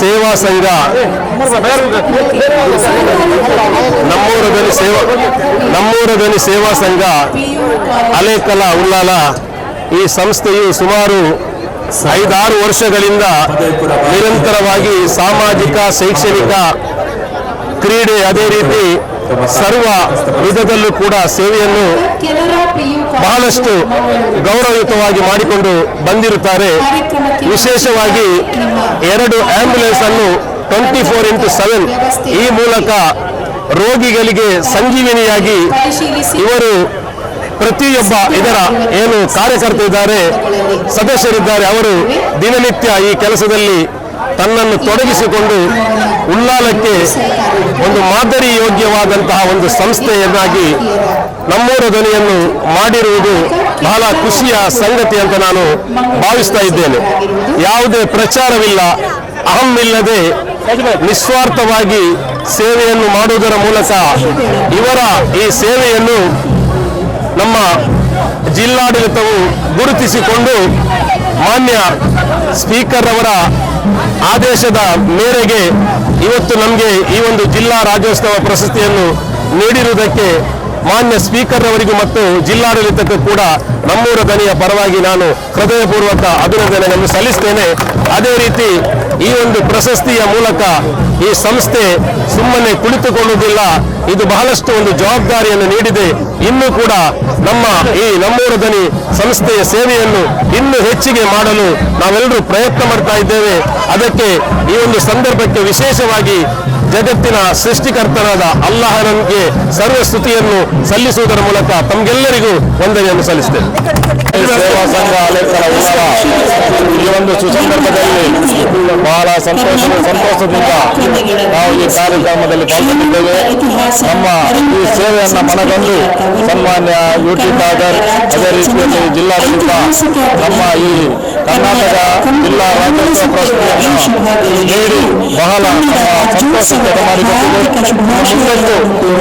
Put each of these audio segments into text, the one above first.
ಸೇವಾ ಸಂಘ. ನಮ್ಮೂರದಲ್ಲಿ ಸೇವಾ ನಮ್ಮೂರದಲ್ಲಿ ಸೇವಾ ಸಂಘ ಅಲೇಕಲ ಉಲ್ಲಾಲ ಈ ಸಂಸ್ಥೆಯು ಸುಮಾರು ಐದಾರು ವರ್ಷಗಳಿಂದ ನಿರಂತರವಾಗಿ ಸಾಮಾಜಿಕ, ಶೈಕ್ಷಣಿಕ ಕ್ರೀಡೆ ಅದೇ ರೀತಿ ಸರ್ವ ವಿಧದಲ್ಲೂ ಕೂಡ ಸೇವೆಯನ್ನು ಬಹಳಷ್ಟು ಗೌರವಯುತವಾಗಿ ಮಾಡಿಕೊಂಡು ಬಂದಿರುತ್ತಾರೆ. ವಿಶೇಷವಾಗಿ ಎರಡು ಆಂಬ್ಯುಲೆನ್ಸ್ ಅನ್ನು ಟ್ವೆಂಟಿ ಫೋರ್ ಇಂಟು ಸೆವೆನ್ ಈ ಮೂಲಕ ರೋಗಿಗಳಿಗೆ ಸಂಜೀವಿನಿಯಾಗಿ ಇವರು ಪ್ರತಿಯೊಬ್ಬ ಇದರ ಏನು ಕಾರ್ಯಕರ್ತ ಇದ್ದಾರೆ, ಸದಸ್ಯರಿದ್ದಾರೆ, ಅವರು ದಿನನಿತ್ಯ ಈ ಕೆಲಸದಲ್ಲಿ ತನ್ನನ್ನು ತೊಡಗಿಸಿಕೊಂಡು ಉಳ್ಳಾಲಕ್ಕೆ ಒಂದು ಮಾದರಿ ಯೋಗ್ಯವಾದಂತಹ ಒಂದು ಸಂಸ್ಥೆಯನ್ನಾಗಿ ನಮ್ಮೂರ ಧ್ವನಿಯನ್ನು ಮಾಡಿರುವುದು ಬಹಳ ಖುಷಿಯ ಸಂಗತಿ ಅಂತ ನಾನು ಭಾವಿಸ್ತಾ ಇದ್ದೇನೆ. ಯಾವುದೇ ಪ್ರಚಾರವಿಲ್ಲ ಅಹಮ್ಮಿಲ್ಲದೆ ನಿಸ್ವಾರ್ಥವಾಗಿ ಸೇವೆಯನ್ನು ಮಾಡುವುದರ ಮೂಲಕ ಇವರ ಈ ಸೇವೆಯನ್ನು ನಮ್ಮ ಜಿಲ್ಲಾಡಳಿತವು ಗುರುತಿಸಿಕೊಂಡು ಮಾನ್ಯ ಸ್ಪೀಕರ್ ಅವರ ಆದೇಶದ ಮೇರೆಗೆ ಇವತ್ತು ನಮಗೆ ಈ ಒಂದು ಜಿಲ್ಲಾ ರಾಜ್ಯೋತ್ಸವ ಪ್ರಶಸ್ತಿಯನ್ನು ನೀಡಿರುವುದಕ್ಕೆ ಮಾನ್ಯ ಸ್ಪೀಕರ್ ಅವರಿಗೂ ಮತ್ತು ಜಿಲ್ಲಾಡಳಿತಕ್ಕೂ ಕೂಡ ನಮ್ಮೂರ ದನಿಯ ಪರವಾಗಿ ನಾನು ಹೃದಯಪೂರ್ವಕ ಅಭಿನಂದನೆಗಳನ್ನು ಸಲ್ಲಿಸ್ತೇನೆ. ಅದೇ ರೀತಿ ಈ ಒಂದು ಪ್ರಶಸ್ತಿಯ ಮೂಲಕ ಈ ಸಂಸ್ಥೆ ಸುಮ್ಮನೆ ಕುಳಿತುಕೊಳ್ಳುವುದಿಲ್ಲ. ಇದು ಬಹಳಷ್ಟು ಒಂದು ಜವಾಬ್ದಾರಿಯನ್ನು ನೀಡಿದೆ. ಇನ್ನೂ ಕೂಡ ನಮ್ಮ ಈ ನಮ್ಮೂರ ದನಿ ಸಂಸ್ಥೆಯ ಸೇವೆಯನ್ನು ಇನ್ನೂ ಹೆಚ್ಚಿಗೆ ಮಾಡಲು ನಾವೆಲ್ಲರೂ ಪ್ರಯತ್ನ ಮಾಡ್ತಾ ಇದ್ದೇವೆ. ಅದಕ್ಕೆ ಈ ಒಂದು ಸಂದರ್ಭಕ್ಕೆ ವಿಶೇಷವಾಗಿ ಜಗತ್ತಿನ ಸೃಷ್ಟಿಕರ್ತನಾದ ಸರ್ವ ಸ್ತುತಿಯನ್ನು ಸಲ್ಲಿಸುವುದರ ಮೂಲಕ ತಮಗೆಲ್ಲರಿಗೂ ವಂದನೆಯನ್ನು ಸಲ್ಲಿಸುತ್ತೇನೆ ಸೇವಾ ಸಂಘ ಈ ಒಂದು ಸುಸಂದರ್ಭದಲ್ಲಿ ಬಹಳ ಸಂತೋಷ ಸಂತೋಷದಿಂದ ನಾವು ಈ ಕಾರ್ಯಕ್ರಮದಲ್ಲಿ ಪಾಲ್ಗೊಂಡಿದ್ದೇವೆ. ನಮ್ಮ ಈ ಸೇವೆಯನ್ನು ಮನಗಂಡು ಸನ್ಮಾನ್ಯ ಯುಟಿ ಖಾದರ್ ಅದೇ ರೀತಿಯಲ್ಲಿ ಜಿಲ್ಲಾಡಳಿತ, ನಮ್ಮ ಈ ಕರ್ನಾಟಕ ಜಿಲ್ಲಾ ರಾಜ್ಯೋತ್ಸವ ಪ್ರಶಸ್ತಿಯನ್ನು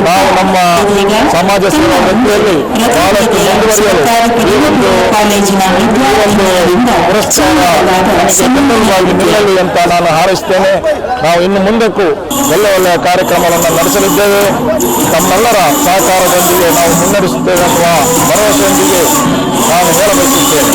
ನಾವು ನಮ್ಮ ಸಮಾಜ ಸೇವಾ ವೃತ್ತಿಯಲ್ಲಿ ಬಹಳಷ್ಟು ಮುಂದುವರಿಯಲು ಈ ಒಂದು ಪುರಸ್ಕಾರ ನಿಲ್ಲಲಿ ಅಂತ ನಾನು ಹಾರೈಸ್ತೇನೆ ನಾವು ಇನ್ನು ಮುಂದಕ್ಕೂ ಒಳ್ಳೆ ಒಳ್ಳೆಯ ಕಾರ್ಯಕ್ರಮಗಳನ್ನು ನಡೆಸಲಿದ್ದೇವೆ ತಮ್ಮೆಲ್ಲರ ಸಹಕಾರದೊಂದಿಗೆ ನಾವು ಮುನ್ನಡೆಸುತ್ತೇವೆ ಅನ್ನುವ ಭರವಸೆಯೊಂದಿಗೆ ನಾನು ಹೇಳಬಯಸುತ್ತೇನೆ